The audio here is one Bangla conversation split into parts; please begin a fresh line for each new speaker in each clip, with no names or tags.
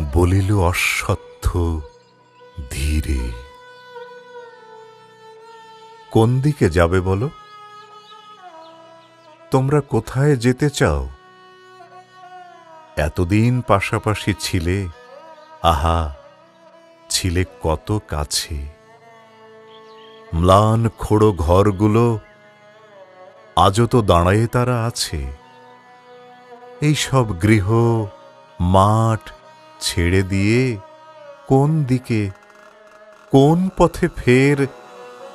বলিল, অশ্বত্থ ধীরে। কোন দিকে যাবে বলো? তোমরা কোথায় যেতে চাও? এতদিন পাশাপাশি ছিলে, আহা, ছিলে কত কাছে। ম্লান খোড়ো ঘরগুলো, আজও তো দাঁড়ায়ে তারা আছে। এই সব গৃহ, মাঠ ছেড়ে দিয়ে কোন দিকে, কোন পথে ফের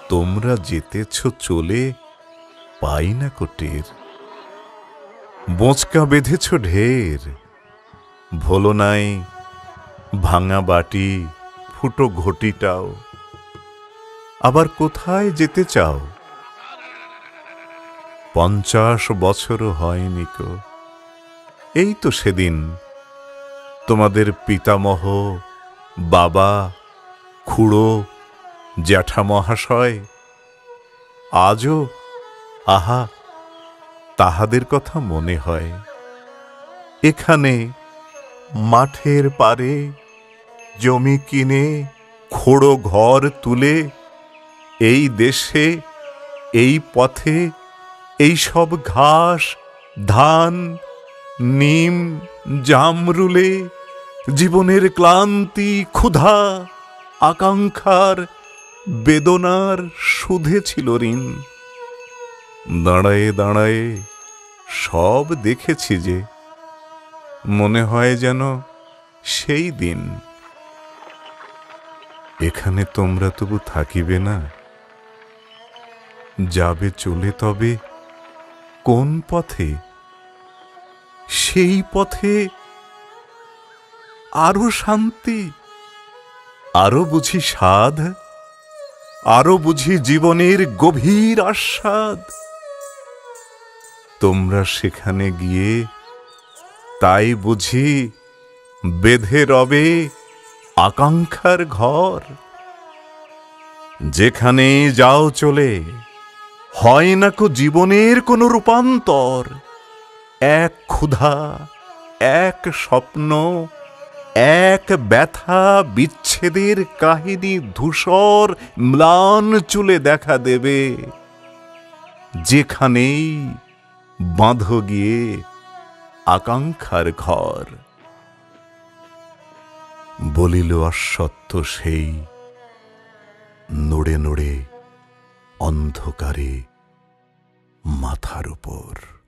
তোমরা যেতেছ চলে পাই না কোটের। বোঁচকা বেঁধেছ ঢের, ভোলো নাই, ভাঙা বাটি, ফুটো ঘটিটাও। আবার কোথায় যেতে চাও? পঞ্চাশ বছরও হয়নি কো। এই তো সেদিন তোমাদের পিতামহ, বাবা, খুড়ো, জ্যাঠা মহাশয়, আজও, আহা, তাহাদের কথা মনে হয়। এখানে মাঠের পারে জমি কিনে, খোড়ো ঘর তুলে, এই দেশে, এই পথে, এই সব ঘাস, ধান, নিম, জামরুলে জীবনের ক্লান্তি, ক্ষুধা, আকাঙ্ক্ষার, বেদনার সুধে ছিল ঋণ। দাঁড়ায়ে দাঁড়ায়ে সব দেখেছি যে মনে হয় যেন সেই দিন। এখানে তোমরা তবু থাকিবে না। যাবে চলে তবে কোন পথে? সেই পথে আরও শান্তি, আরও বুঝি স্বাদ, আরও বুঝি জীবনের গভীর আস্বাদ। তোমরা সেখানে গিয়ে তাই বুঝি বেঁধে রবে আকাঙ্ক্ষার ঘর। যেখানে যাও চলে, হয় না কো জীবনের কোনো রূপান্তর। এক ক্ষুধা, এক স্বপ্ন এক ব্যথা বিচ্ছেদের কাহিনী ধূসর ম্লান চুলে দেখা দেবে। যেখানেই বাঁধ গিয়ে আকাঙ্ক্ষার ঘর। বলিল অশ্বত্থ সেই নড়ে নড়ে অন্ধকারে মাথার উপর।